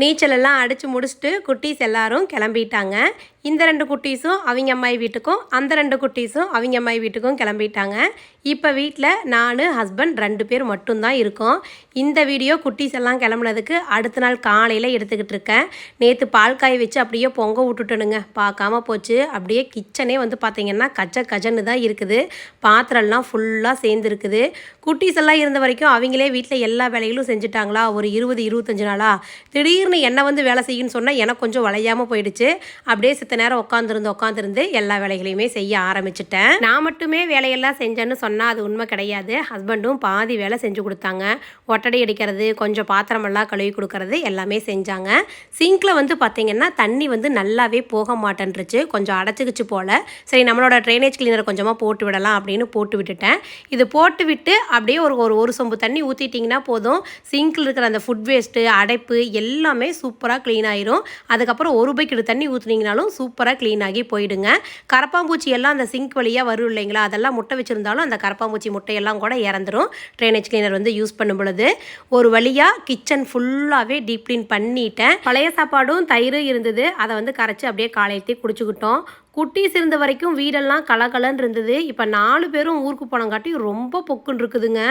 நீச்சலெல்லாம் அடித்து முடிச்சுட்டு குட்டீஸ் எல்லாரும் கிளம்பிட்டாங்க. இந்த ரெண்டு குட்டீஸும் அவங்க அம்மாய் வீட்டுக்கும் அந்த ரெண்டு குட்டீஸும் அவங்க அம்மாய் வீட்டுக்கும் கிளம்பிட்டாங்க. இப்போ வீட்டில் நான் ஹஸ்பண்ட் ரெண்டு பேர் மட்டும்தான் இருக்கோம். இந்த வீடியோ குட்டீஸ் எல்லாம் கிளம்புனதுக்கு அடுத்த நாள் காலையில் எடுத்துக்கிட்டு இருக்கேன். நேற்று பால் காய வச்சு அப்படியே பொங்க விட்டுட்டனுங்க. பார்க்காம போச்சு. அப்படியே கிச்சனே வந்து பார்த்திங்கன்னா கச்ச கஜன்னு தான் இருக்குது. பாத்திரம்லாம் ஃபுல்லாக சேர்ந்துருக்குது. குட்டீஸ் எல்லாம் இருந்த வரைக்கும் அவங்களே வீட்டில் எல்லா வேலைகளும் செஞ்சுட்டாங்களா? ஒரு இருபது இருபத்தஞ்சு நாளா? திடீர்னு என்ன வந்து வேலை செய்யுன்னு சொன்னால் எனக்கு கொஞ்சம் வளையாமல் போயிடுச்சு. அப்படியே சித்த நேரம் உட்காந்துருந்து உட்காந்துருந்து எல்லா வேலைகளையுமே செய்ய ஆரம்பிச்சிட்டேன். நான் மட்டுமே வேலையெல்லாம் செஞ்சேன்னு சொன்னால் அது உண்மை கிடையாது. ஹஸ்பண்டும் பாதி வேலை செஞ்சு கொடுத்தாங்க. ஒட்டடை அடிக்கிறது கொஞ்சம் பாத்திரமெல்லாம் கழுவி கொடுக்கறது எல்லாமே செஞ்சாங்க. சிங்கில் வந்து பார்த்தீங்கன்னா தண்ணி வந்து நல்லாவே போக மாட்டேன்ருச்சு கொஞ்சம் அடைச்சிக்கிச்சு போல். சரி நம்மளோட ட்ரைனேஜ் கிளீனர் கொஞ்சமாக போட்டு விடலாம் அப்படின்னு போட்டு விட்டுட்டேன். இது போட்டு விட்டு அப்படியே ஒரு ஒரு ஒரு சொம்பு தண்ணி ஊற்றிட்டிங்கன்னா போதும். சிங்கில் இருக்கிற அந்த ஃபுட் வேஸ்ட்டு அடைப்பு எல்லாமே சூப்பராக க்ளீன் ஆயிரும். அதுக்கப்புறம் ஒரு பைக்கெடு தண்ணி ஊற்றுனீங்கனாலும் சூப்பராக க்ளீன் ஆகி போயிடுங்க. கரப்பாம்பூச்சி எல்லாம் அந்த சிங்க் வழியாக வரும் இல்லைங்களா? அதெல்லாம் முட்டை வச்சுருந்தாலும் அந்த கரப்பாம்பூச்சி முட்டையெல்லாம் கூட இறந்துரும். ட்ரைனேஜ் கிளீனர் வந்து யூஸ் பண்ணும் பொழுது. ஒரு வழியாக கிச்சன் ஃபுல்லாகவே டீப் க்ளீன் பண்ணிட்டேன். பழைய சாப்பாடும் தயிரும் இருந்தது. அதை வந்து கரைச்சி அப்படியே காலையத்தே குடிச்சுக்கிட்டோம். குட்டீஸ் இருந்த வரைக்கும் வீடெல்லாம் கலகலன்னு இருந்தது. இப்போ நாலு பேரும் ஊருக்கு போனங்காட்டி ரொம்ப பொக்குன்னு இருக்குதுங்க.